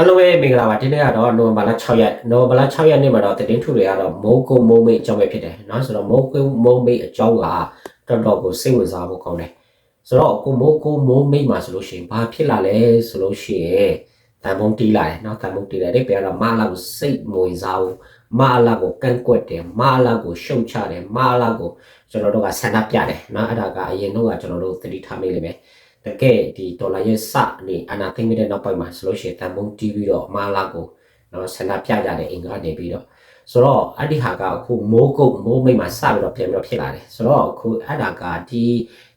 အလုံးပဲမင်္ဂလာပါဒီနေ့ကတော့နိုဝင်ဘာလ6ရက်နိုဝင်ဘာလ6ရက်နေ့မှာတော့တည်င်းထုတွေကတော့မိုးကုံမိုးမိတ်အကြောင်းပဲဖြစ်တယ်เนาะဆိုတော့မိုးကုံမိုးမိတ်အကြောင်းကတော်တော်ကိုစိတ်ဝင်စားဖို့ကောင်းတယ်ဆိုတော့ကိုမိုးကုံမိုးမိတ်မှာဆိုလို့ရှိရင်ဘာဖြစ်လာလဲဆိုလို့ရှိရင်တန်ဖုံတီးလာတယ်เนาะတန်ဖုံတီးလာတယ်ပြန်တော့မလာကိုစိတ်မဝင်စားဘူးမလာကိုကန့်ကွက်တယ်မလာကိုရှုံချတယ်မလာကိုကျွန်တော်တို့ကဆန္ဒပြတယ်เนาะအဲ့ဒါကအရင်တော့ကကျွန်တော်တို့သတိထားမိလိမ့်မယ် တကယ်ဒီဒေါ်လာရဲ့စနေအနာသိမ့်တဲ့နောက်ပိုင်းမှာဆိုလို့ရှိရင်တန်ဖုံတီးပြီးတော့အမားလာကိုနော်ဆန္ဒပြကြတဲ့အင်္ဂါနေပြီးတော့ဆိုတော့အဲ့ဒီဟာကအခုမိုးကုတ်မိုးမိတ်မှာစပြီးတော့ပြန်ပြီးတော့ဖြစ်လာတယ်ဆိုတော့အခုအဲ့ဒါကဒီ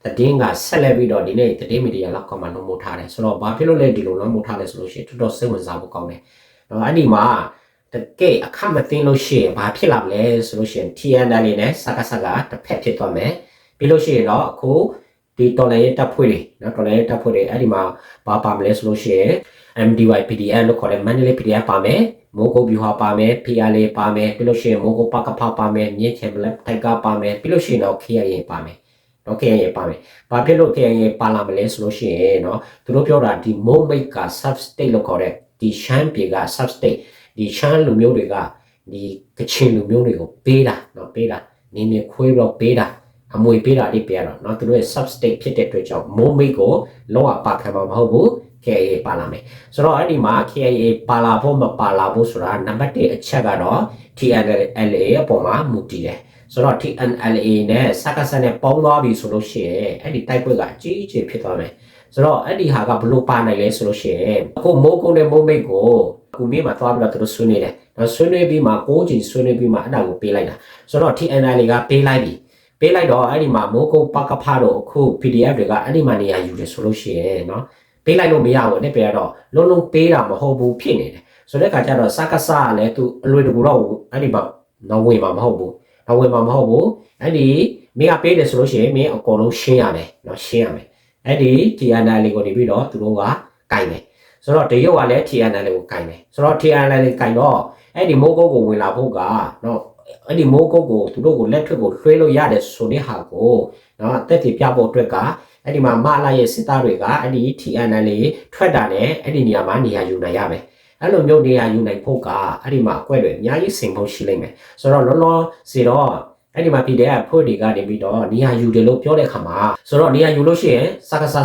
သတင်းကဆက်လက်ပြီးတော့ဒီနေ့သတင်းမီဒီယာလောက်ကမှလုံးမို့ထားတယ်ဆိုတော့ဘာဖြစ်လို့လဲဒီလိုလုံးမို့ထားလဲဆိုလို့ရှိရင်တော်တော်စိတ်ဝင်စားဖို့ကောင်းတယ်နော်အဲ့ဒီမှာတကယ်အခမသိလို့ရှိရင်ဘာဖြစ်လာမလဲဆိုလို့ရှိရင် TNL နဲ့စကားစကားတစ်ဖက်ဖြစ်သွားမယ်ပြီးလို့ရှိရင်တော့အခု ဒီတော်လိုင်းရဲ့တပ်ဖွဲ့တွေနော်တော်လိုင်းရဲ့တပ်ဖွဲ့တွေအဲ့ဒီမှာဘာပါမလဲဆိုလို့ရှိရင် MDY PDF လို့ခေါ်တဲ့ Mandalay PDF ပါမယ်မိုးကုတ်ဗျူဟာပါမယ် PRA ပါမယ်ပြီးလို့ရှိရင်မိုးကုတ်ပကဖပါမယ်မြင့်ချင်ဘလက်တိုက်ကပါမယ်ပြီးလို့ရှိရင်တော့ KIA ပါမယ်တော့ KIA ပါမယ်ဘာဖြစ်လို့ KIA ပါလာမလဲဆိုလို့ရှိရင်เนาะသူတို့ပြောတာဒီမိုးမိတ်က sub state လို့ခေါ်တဲ့ဒီရှမ်းပြည်က sub state ဒီရှမ်းလူမျိုးတွေကဒီကချင်လူမျိုးတွေကိုပေးတာเนาะပေးတာနေနေခွေးတော့ပေးတာ အမွေပေးတာလေးပြရတော့เนาะသူတို့ရဲ့ substate ဖြစ်တဲ့အတွက်ကြောင့်မိုးမိတ်ကိုလောကပါခံမှာမဟုတ်ဘူး KAA ပါလာမယ်ဆိုတော့အဲ့ဒီမှာ KAA ပါလာဖို့မပါလာဖို့ဆိုတာနံပါတ်1အချက်ကတော့ TNLA အပေါ်မှာမူတည်တယ်ဆိုတော့ TNLA နဲ့စက္ကစနဲ့ပေါင်းသွားပြီဆိုလို့ရှိရင်အဲ့ဒီတိုက်ပွဲကအကြီးအကျယ်ဖြစ်သွားမယ်ဆိုတော့အဲ့ဒီဟာကဘလို့ပါနိုင်လဲဆိုလို့ရှိရင်အခုမိုးကုန်းနဲ့မိုးမိတ်ကိုအခုမြေမှာသွားပြီးတော့သူတို့ဆွေးနွေးတယ်။တော့ဆွေးနွေးပြီးမှကိုးချင်ဆွေးနွေးပြီးမှအဲ့ဒါကိုပေးလိုက်တာဆိုတော့ TNLA ကပေးလိုက်ပြီ။ ပေးလိုက်တော့အဲ့ဒီမှာမိုးကုတ်ပကဖတော့အခု PDF တွေကအဲ့ဒီမှာနေရာယူတယ်ဆိုလို့ရှိရင်เนาะပေးလိုက်လို့မရဘူးအဲ့ပြတော့လုံးလုံးပေးတာမဟုတ်ဘူးဖြစ်နေတယ်ဆိုတဲ့ခါကျတော့စကစကလည်းသူအလွယ်တကူတော့အဲ့ဒီမှာနော်ဝေမှာမဟုတ်ဘူးနော်ဝေမှာမဟုတ်ဘူးအဲ့ဒီမင်းကပေးတယ်ဆိုလို့ရှိရင်မင်းအကုန်လုံးရှင်းရမယ်เนาะရှင်းရမယ်အဲ့ဒီ TNL လေးကိုနေပြီးတော့သူတို့ကကင်တယ်ဆိုတော့တရုတ်ကလည်း TNL လေးကိုကင်တယ်ဆိုတော့ TNL လေးကင်တော့အဲ့ဒီမိုးကုတ်ကိုဝင်လာဖို့ကเนาะ အဲ့ဒီမိုးကုတ်ကိုသူတို့ကိုလက်ထွက်ကိုလွှဲလို့ရတယ်ဆိုတဲ့ဟာကိုနော်အသက်တည်ပြဖို့အတွက်ကအဲ့ဒီမှာမလာရဲ့စစ်သားတွေကအဲ့ဒီ TNL လေးထွက်တာနဲ့အဲ့ဒီနေရာမှာနေရာယူနိုင်ရမယ်အဲ့လိုမျိုးနေရာယူနိုင်ဖို့ကအဲ့ဒီမှာအကွက်တွေအများကြီးစင်ဖို့ရှိလိမ့်မယ်ဆိုတော့လောလောစီတော့အဲ့ဒီမှာ PDF ဖွဲ့တွေကနေပြီးတော့နေရာယူတယ်လို့ပြောတဲ့ခါမှာဆိုတော့နေရာယူလို့ရှိရင်စကားစ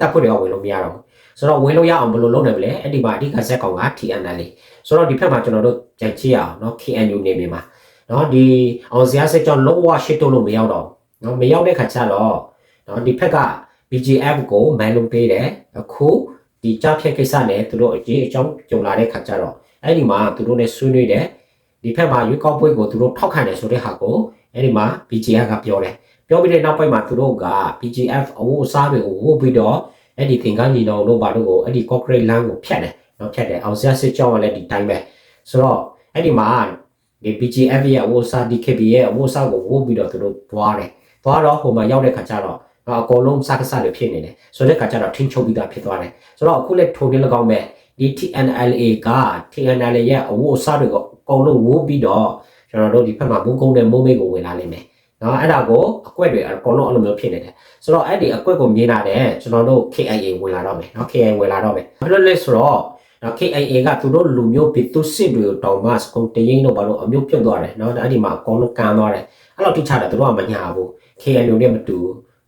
တပ်ဖွဲ့တွေကဝင်လို့မရတော့ဘူးဆိုတော့ဝင်လို့ရအောင်ဘယ်လိုလုပ်နိုင်မလဲအဲ့ဒီမှာအဓိကဇက်ကောင်က TNL လေးဆိုတော့ဒီဖက်မှာကျွန်တော်တို့ကြိုက်ချရအောင်เนาะ KNU နေမြေမှာ နော်ဒီအောင်စရာစစ်ကြောင့်လုံးဝရှစ်တုံးလို့မရောက်တော့နော်မရောက်တဲ့ခါကျတော့နော်ဒီဖက်က BGF ကိုမန်လုံးပေးတယ်အခုဒီကြားဖြတ်ကိစ္စနဲ့သူတို့အကြီးအကြောင်းကြုံလာတဲ့ခါကျတော့အဲ့ဒီမှာသူတို့နဲ့ဆွေးနွေးတယ်ဒီဖက်မှာရွေးကောက်ပွဲကိုသူတို့ထောက်ခံတယ်ဆိုတဲ့ဟာကိုအဲ့ဒီမှာ BGF ကပြောတယ်ပြောပြီးတဲ့နောက်ပိုင်းမှာသူတို့က BGF အဝတ်အစားတွေကိုဝတ်ပြီးတော့အဲ့ဒီသင်္ကန်းညီတော်တို့ဘာတို့ကိုအဲ့ဒီ concrete land ကိုဖြတ်တယ်နော်ဖြတ်တယ်အောင်စရာစစ်ကြောင်းကလည်းဒီတိုင်းပဲဆိုတော့အဲ့ဒီမှာ ဒီ BGF ရဲ့အဝတ်စား DKB ရဲ့အဝတ်စားကိုဝုတ်ပြီးတော့သူတို့သွားတယ်။သွားတော့ဟိုမှာရောက်တဲ့ခါကျတော့အကုန်လုံးစကားစတွေဖြစ်နေတယ်။ဆိုတဲ့ခါကျတော့ထိန်းချုပ်ပြီးသားဖြစ်သွားတယ်။ဆိုတော့အခုလက်ထိုးနေလကောင်းပဲဒီ TNLA က TNLA ရဲ့အဝတ်စားတွေကိုအကုန်လုံးဝုတ်ပြီးတော့ကျွန်တော်တို့ဒီဘက်မှာမုန်းကုန်းတဲ့မုန်းမိတ်ကိုဝင်လာလိမ့်မယ်။နော်အဲ့ဒါကိုအကွက်တွေအကုန်လုံးအဲ့လိုမျိုးဖြစ်နေတယ်။ဆိုတော့အဲ့ဒီအကွက်ကိုမြင်လာတယ်ကျွန်တော်တို့ KIA ဝင်လာတော့မယ်နော် KIA ဝင်လာတော့မယ်။ဘာလို့လဲဆိုတော့ နော် KIA ကသူတို့လူမျိုးပြည်သူစစ်တွေကိုတောင်မှစကုန်တရင်တော့ဘာလို့အမျိုးပြုတ်သွားတယ်နော်အဲ့ဒီမှာအကုန်လုံးကန်သွားတယ်အဲ့လိုထိချတယ်သူတို့ကမညာဘူး KIA နဲ့မတူ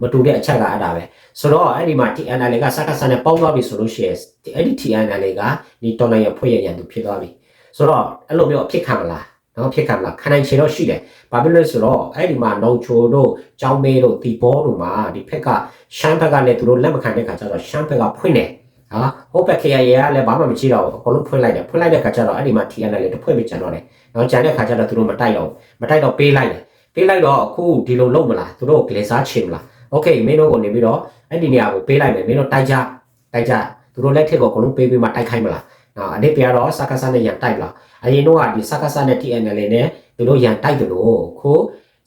မတူတဲ့အချက်ကအဲ့ဒါပဲဆိုတော့အဲ့ဒီမှာ TNL ကစကားစနဲ့ပေါင်းသွားပြီဆိုလို့ရှိရင်အဲ့ဒီ TNL ကဒီတော်လိုင်းရဖွဲ့ရရန်သူဖြစ်သွားပြီဆိုတော့အဲ့လိုမျိုးအဖြစ်ခံမလားနော်ဖြစ်ခံမလားခံနိုင်ချေတော့ရှိတယ်ဘာဖြစ်လို့လဲဆိုတော့အဲ့ဒီမှာနောင်ချိုတို့ကြောင်းမေးတို့ဒီဘောတို့မှာဒီဖက်ကရှမ်းဘက်ကလည်းသူတို့လက်မခံတဲ့ခါကျတော့ရှမ်းဘက်ကဖွင့်တယ် ဟာဟိုဘက် KIA ကလည်းဘာမှမကြည့်တော့ဘူးအကုန်လုံးဖွင့်လိုက်တယ်ဖွင့်လိုက်တဲ့ခါကျတော့အဲ့ဒီမှာ TNL လည်းတစ်ဖွင့်ပြီးကျန်တော့တယ်နော်ကျန်တဲ့ခါကျတော့သူတို့မတိုက်တော့မတိုက်တော့ပေးလိုက်တယ်ပေးလိုက်တော့အခုဒီလိုလုပ်မလားသူတို့ကလေးစားချင်မလားโอเคမင်းတို့ကိုနေပြီးတော့အဲ့ဒီနေရာကိုပေးလိုက်မယ်မင်းတို့တိုက်ကြတိုက်ကြသူတို့လက်ထက်ကိုအကုန်လုံးပေးပြီးမှတိုက်ခိုင်းမလားနော်အနစ်ပြတော့စကားစနဲ့ရန်တိုက်လားအရင်တော့ကဒီစကားစနဲ့ TNL နဲ့သူတို့ရန်တိုက်တယ်လို့ခိုး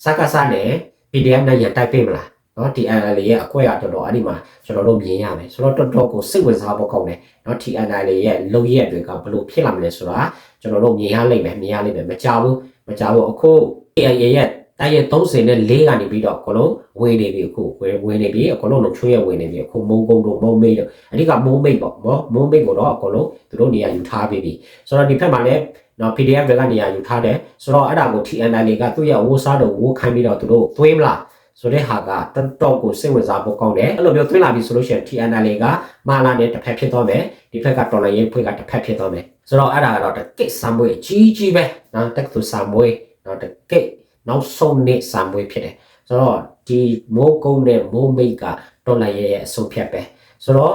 စကားစနဲ့ PDF နဲ့ရန်တိုက်ပေးမလား နော် TNL ရဲ့အကွက်ရတော်တော်အဲ့ဒီမှာကျွန်တော်တို့မြင်ရမယ်ဆိုတော့တော်တော်ကိုစိတ်ဝင်စားဖို့ကောင်းတယ်နော် TNL ရဲ့လုံရက်တွေကဘလို့ဖြစ်လာမလဲဆိုတာကျွန်တော်တို့မြင်ရလိမ့်မယ်မြင်ရလိမ့်မယ်မကြဘူးမကြဘူးအခု AIA ရဲ့တိုက်ရဲ30နဲ့4ကနေပြီးတော့အကုန်လုံးဝေနေပြီအခုဝေဝေနေပြီအကုန်လုံးလုံးချွေးရဝေနေပြီအခုမုံကုန်းတို့မုံမိတ်တို့အဓိကမုံမိတ်ပေါ့နော်မုံမိတ်ကိုတော့အကုန်လုံးသူတို့နေရာယူထားပြီးပြီဆိုတော့ဒီဖက်မှာလည်းနော် PDF တွေကနေရာယူထားတယ်ဆိုတော့အဲ့ဒါကို TNL ကသူ့ရဲ့ဝိုးစားတော့ဝိုးခိုင်းပြီးတော့သူတို့သွေးမလား ဆိုတဲ့ဟာကတော်တော်ကိုစိတ်ဝင်စားဖို့ကောင်းတယ်အဲ့လိုမျိုးသွင်းလာပြီဆိုလို့ရှိရင် TNL ကမာလာနဲ့တစ်ဖက်ဖြစ်သွားမယ်ဒီဖက်ကတော်လိုင်းရေးဖွဲ့ကတစ်ဖက်ဖြစ်သွားမယ်ဆိုတော့အဲ့ဒါကတော့တကိတ်ဆံမွေးအကြီးကြီးပဲနော်တက်သူဆံမွေးနော်တကိတ်နောက်ဆုံးနေ့ဆံမွေးဖြစ်တယ်ဆိုတော့ဒီမိုးကုန်းနဲ့မိုးမိတ်ကတော်လိုင်းရေးရဲ့အဆုံးဖြတ်ပဲဆိုတော့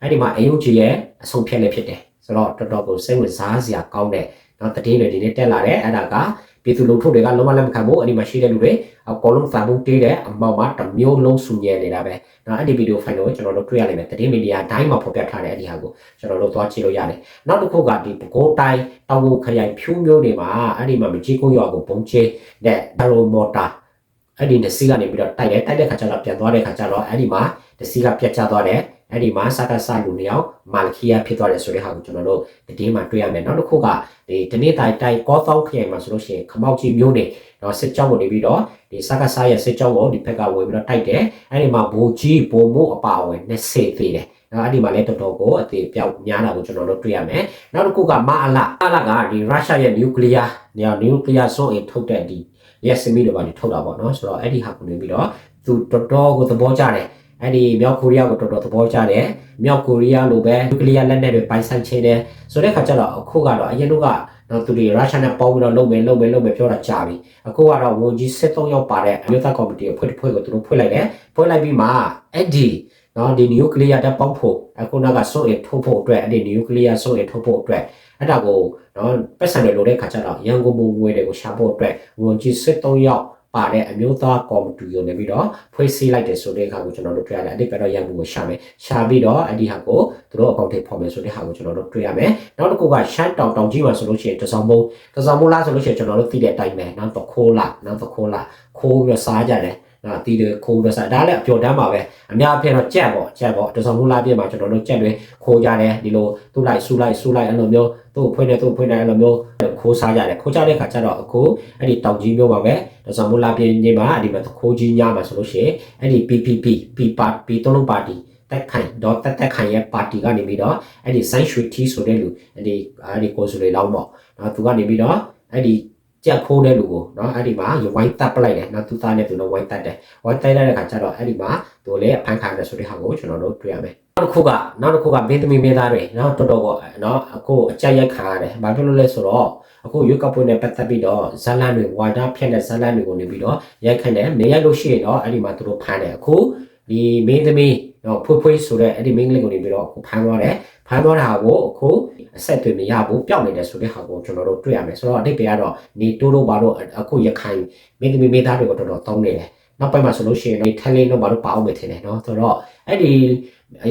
အဲ့ဒီမှာအယုတ်ကြီးရဲ့အဆုံးဖြတ်လည်းဖြစ်တယ်ဆိုတော့တော်တော်ကိုစိတ်ဝင်စားစရာကောင်းတဲ့နော်တည်င်းတွေဒီနေ့တက်လာတယ်အဲ့ဒါက ပြည်သူလူထုတွေကလုံးဝလက်မခံဘူးအဲ့ဒီမှာရှိတဲ့လူတွေအကောလုံးစာဘူးတေးတဲ့အမောက်မှာတမျိုးလုံးစုညဲနေတာပဲနော်အဲ့ဒီဗီဒီယိုဖိုင်ကိုကျွန်တော်တို့တွေ့ရလိမ့်မယ်သတင်းမီဒီယာတိုင်းမှာဖော်ပြထားတဲ့အဒီဟာကိုကျွန်တော်တို့သွားကြည့်လို့ရတယ်နောက်တစ်ခုကဒီပဲခူးတိုင်းတောင်ကိုခရိုင်ဖြူးမျိုးတွေမှာအဲ့ဒီမှာမကြီးကုန်းရွာကိုပုံချဲတဲ့ဒါရိုမော်တာအဲ့ဒီနစီကနေပြီးတော့တိုက်တယ်တိုက်တဲ့ခါကျတော့ပြန်သွားတဲ့ခါကျတော့အဲ့ဒီမှာနစီကပြတ်ကျသွားတယ် အဲ့ဒီမှာစကားဆလူနေအောင်မာလခီယာဖြစ်သွားတယ်ဆိုတဲ့ဟာကိုကျွန်တော်တို့ဒီမှာတွေ့ရမယ်နောက်တစ်ခုကဒီတနေ့တိုင်းတိုင်းကောသောက်ခရိုင်မှာဆိုလို့ရှိရင်ခမောက်ကြီးမျိုးနေတော့စစ်ကြောင်းကိုနေပြီးတော့ဒီစကားဆရဲ့စစ်ကြောင်းကိုဒီဘက်ကဝင်ပြီးတော့တိုက်တယ်အဲ့ဒီမှာဘိုးကြီးဘိုးမို့အပါအဝင်20သေးတယ်နော်အဲ့ဒီမှာလည်းတော်တော်ကိုအသေးပြောက်များတာကိုကျွန်တော်တို့တွေ့ရမယ်နောက်တစ်ခုကမအလအလကဒီရုရှားရဲ့နျူကလ িয়ার ညနျူကလ িয়ার စွမ်းအင်ထုတ်တဲ့ဒီရက်စမီတွေပါနေထုတ်တာပေါ့နော်ဆိုတော့အဲ့ဒီဟာကိုနေပြီးတော့သူတော်တော်ကိုသဘောကျတယ် အဲ့ဒီမြောက်ကိုရီးယားကိုတော်တော်သဘောကျတယ်မြောက်ကိုရီးယားလိုပဲနျူကလ িয়ার လက်နက်တွေပိုင်ဆိုင်ချင်တယ်ဆိုတဲ့ခါကျတော့အခုကတော့အရင်တို့ကတော့သူတွေရုရှားနဲ့ပေါင်းပြီးတော့လုပ်မယ်လုပ်မယ်လုပ်မယ်ပြောတာကြာပြီအခုကတော့ဝန်ကြီး73ယောက်ပါတဲ့အမျိုးသားကော်မတီအဖွဲ့တစ်ဖွဲ့ကိုသူတို့ဖွဲ့လိုက်တယ်ဖွဲ့လိုက်ပြီးမှအဲ့ဒီနော်ဒီနျူကလ িয়ার တက်ပေါင်းဖို့အခုနောက်ကစွန့်အင်ထုတ်ဖို့အတွက်အဲ့ဒီနျူကလ িয়ার စွန့်အင်ထုတ်ဖို့အတွက်အဲ့ဒါကိုနော်ပတ်စံတွေလိုတဲ့ခါကျတော့ရန်ကုန်ဘုံငွေတွေကိုရှာဖို့အတွက်ဝန်ကြီး73ယောက် ပါတဲ့အမျိုးသားကော်မတီကိုနေပြီးတော့ဖွဲ့စည်းလိုက်တယ်ဆိုတဲ့အခါကိုကျွန်တော်တို့တွေ့ရတယ်အတိတ်ကတော့ရန်ကုန်ကိုရှာမယ်ရှာပြီးတော့အဲ့ဒီဟာကိုသူတို့အကောင့်ထဲဖော်မယ်ဆိုတဲ့ဟာကိုကျွန်တော်တို့တွေ့ရမယ်နောက်တစ်ခုကရှမ်းတောင်တောင်ကြီးမှာဆိုလို့ရှိရင်တစောင်းမုံတစောင်းမုံလားဆိုလို့ရှိရင်ကျွန်တော်တို့သိတဲ့အတိုင်းပဲနောက်တော့ခိုးလာနောက်တော့ခိုးလာခိုးပြီးတော့စားကြတယ် နော်တီးတယ်ခိုးပြီးတော့စားဒါလည်းအပျော်တမ်းပါပဲအများအပြားတော့ကြက်ပေါ့ကြက်ပေါ့တစောင်းမုံလားပြည့်မှာကျွန်တော်တို့ကြက်တွေခိုးကြတယ်ဒီလိုသူ့လိုက်ဆူလိုက်ဆူလိုက်အဲ့လိုမျိုးသူ့ဖွင့်တယ်သူ့ဖွင့်တယ်အဲ့လိုမျိုးခိုးစားကြတယ်ခိုးကြတဲ့ခါကျတော့အခုအဲ့ဒီတောင်ကြီးမျိုးပါပဲဒါဆိုမူလာပြင်းနေမှာအဲ့ဒီမှာခိုးကြီးညမှာဆိုလို့ရှိရင်အဲ့ဒီ PPP P ပါ P သုံးလုံးပါတီတက်ခိုင်တော့တက်တက်ခိုင်ရဲ့ပါတီကနေပြီးတော့အဲ့ဒီဆိုင်းရွှေတီဆိုတဲ့လူအဲ့ဒီအဲ့ဒီကိုယ်ဆိုလေလောက်ပေါ့နော်သူကနေပြီးတော့အဲ့ဒီ ကြက်ခိုးတဲ့လူကိုเนาะအဲ့ဒီမှာရဝိုင်းတက်ပလိုက်တယ်နော်သူသားနဲ့သူတော့ဝိုင်းတက်တယ်ဝိုင်းတက်တဲ့အခါကျတော့အဲ့ဒီမှာသူလည်းဖန်ခါတယ်ဆိုတဲ့ဟာကိုကျွန်တော်တို့တွေ့ရမယ်နောက်တစ်ခုကနောက်တစ်ခုကမင်းသမီးမင်းသားတွေเนาะတော်တော်ကเนาะအခုအကြက်ရိုက်ခါရတယ်ဘာဖြစ်လို့လဲဆိုတော့အခုရွေးကောက်ပွဲနဲ့ပတ်သက်ပြီးတော့ဇလန်တွေဝါဒဖြန့်တဲ့ဇလန်တွေကိုနေပြီးတော့ရိုက်ခန့်တယ်နေရိုက်လို့ရှိရင်တော့အဲ့ဒီမှာသူတို့ဖမ်းတယ်အခုဒီမင်းသမီး တော့ဖွေးဖွေးဆိုတဲ့အဲ့ဒီ main link ကိုနေပြီးတော့ဖမ်းသွားတယ်ဖမ်းသွားတာကိုအခုအဆက်တွေမရဘူးပျောက်နေတယ်ဆိုတဲ့ဟာကိုကျွန်တော်တို့တွေ့ရမယ်ဆိုတော့အတိတ်ပဲကတော့နေတိုးတို့ဘာလို့အခုရခိုင်မိသမီးမိသားတွေကိုတော်တော်တောင်းနေတယ်နောက်ပိုင်းမှာဆိုလို့ရှိရင်ထလင်းတို့ဘာလို့ပါအောင်မထင်နဲ့နော်ဆိုတော့အဲ့ဒီ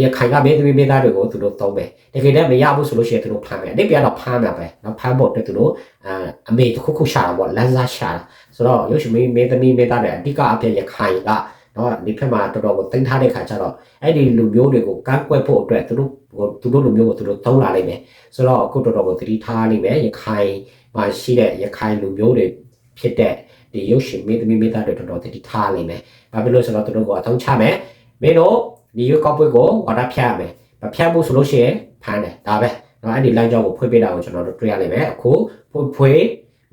ရခိုင်ကမိသမီးမိသားတွေကိုသူတို့တောင်းပဲတကယ်တမ်းမရဘူးဆိုလို့ရှိရင်သူတို့ဖမ်းမယ်အတိတ်ပဲကတော့ဖမ်းတာပဲနော်ဖမ်းဖို့အတွက်သူတို့အမေတစ်ခုခုရှာတာပေါ့လမ်းစားရှာတာဆိုတော့ရုပ်ရှင်မိသမီးမိသားတွေအဓိကအဖြစ်ရခိုင်က နော်ဒီဖက်မှာတော်တော်ကိုတင်ထားတဲ့ခါကျတော့အဲ့ဒီလူမျိုးတွေကိုကန့်ကွက်ဖို့အတွက်သူတို့သူတို့လူမျိုးကိုသူတို့သုံးလာလိမ့်မယ်ဆိုတော့အခုတော်တော်ကိုသတိထားလိမ့်မယ်ရခိုင်မှာရှိတဲ့ရခိုင်လူမျိုးတွေဖြစ်တဲ့ဒီရုပ်ရှင်မင်းသမီးမင်းသားတွေတော်တော်သတိထားလိမ့်မယ်ဘာဖြစ်လို့ဆိုတော့သူတို့ကအသုံးချမယ်မင်းတို့ဒီရွေးကောက်ပွဲကိုဝါဒဖြတ်ရမယ်မဖြတ်ဘူးဆိုလို့ရှိရင်ဖမ်းတယ်ဒါပဲနော်အဲ့ဒီလမ်းကြောင်းကိုဖွင့်ပေးတာကိုကျွန်တော်တို့တွေ့ရလိမ့်မယ်အခုဖွင့်ဖွင့်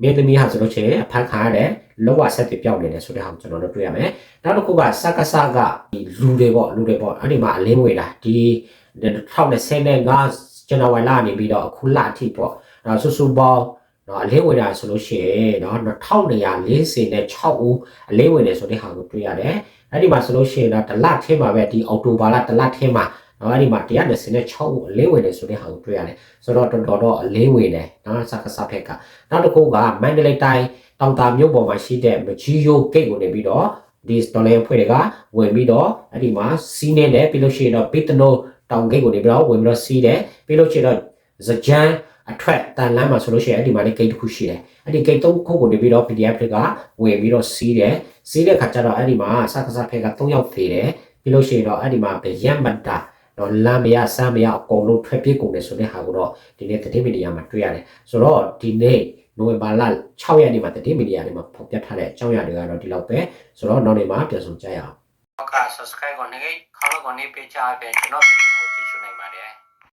မင်းသမီးဟာဆိုလို့ရှိရင်အဖမ်းခံရတယ် လောကဆက်တွေပြောင်းနေတယ်ဆိုတဲ့ဟာကိုကျွန်တော်တို့တွေ့ရမယ်နောက်တစ်ခုကစကစကဒီလူတွေပေါ့လူတွေပေါ့အဲ့ဒီမှာအလင်းဝင်လာဒီ2025ဇန်နဝါရီလနေပြီးတော့အခုလအထိပေါ့နော်ဆူဆူပေါင်းနော်အလင်းဝင်တာဆိုလို့ရှိရင်နော်2146နဲ့6ဦးအလင်းဝင်တယ်ဆိုတဲ့ဟာကိုတွေ့ရတယ်အဲ့ဒီမှာဆိုလို့ရှိရင်တော့တလထဲမှာပဲဒီအော်တိုဘာလတလထဲမှာနော် အဲ့ဒီမှာ126ဦးအလင်းဝင်တယ်ဆိုတဲ့ဟာကိုတွေ့ရတယ်ဆိုတော့တော်တော်တော့အလင်းဝင်တယ်နော်စကစဖက်ကနောက်တစ်ခုကမန္တလေးတိုင်းတောင်တာမြို့ပေါ်မှာရှိတဲ့မကြီးယိုဂိတ်ကိုနေပြီးတော့ဒီဒေါ်လာဖွဲ့တွေကဝင်ပြီးတော့အဲ့ဒီမှာစီးနေတယ်ပြီးလို့ရှိရင်တော့ဘီတနိုတောင်ဂိတ်ကိုနေပြီးတော့ဝင်ပြီးတော့စီးတယ်ပြီးလို့ရှိရင်တော့ဇကြန်အထက်တန်လမ်းမှာဆိုလို့ရှိရင်အဲ့ဒီမှာလည်းဂိတ်တစ်ခုရှိတယ်အဲ့ဒီဂိတ်သုံးခုကိုနေပြီးတော့ PDF တွေကဝင်ပြီးတော့စီးတယ်စီးတဲ့ခါကျတော့အဲ့ဒီမှာစကစဖက်က3ယောက်သေးတယ်ပြီးလို့ရှိရင်တော့အဲ့ဒီမှာဗယံမတာ တော့လမ်းမရစမ်းမရအကုန်လုံးထွက်ပြေးကုန်တယ်ဆိုတဲ့ဟာကိုတော့ဒီနေ့သတင်းမီဒီယာမှာတွေ့ရတယ်ဆိုတော့ဒီနေ့နိုဝင်ဘာလ6ရက်နေ့မှာတတိမီဒီယာတွေမှာဖော်ပြထားတဲ့အကြောင်းအရာတွေကတော့ဒီလောက်ပဲဆိုတော့နောက်နေ့မှာပြန်ဆောင်ကြရအောင်ဟုတ်ကဲ့ subscribe ကိုနေခေါင်းကိုနေပေးချပေးကျွန်တော်ဗီဒီယို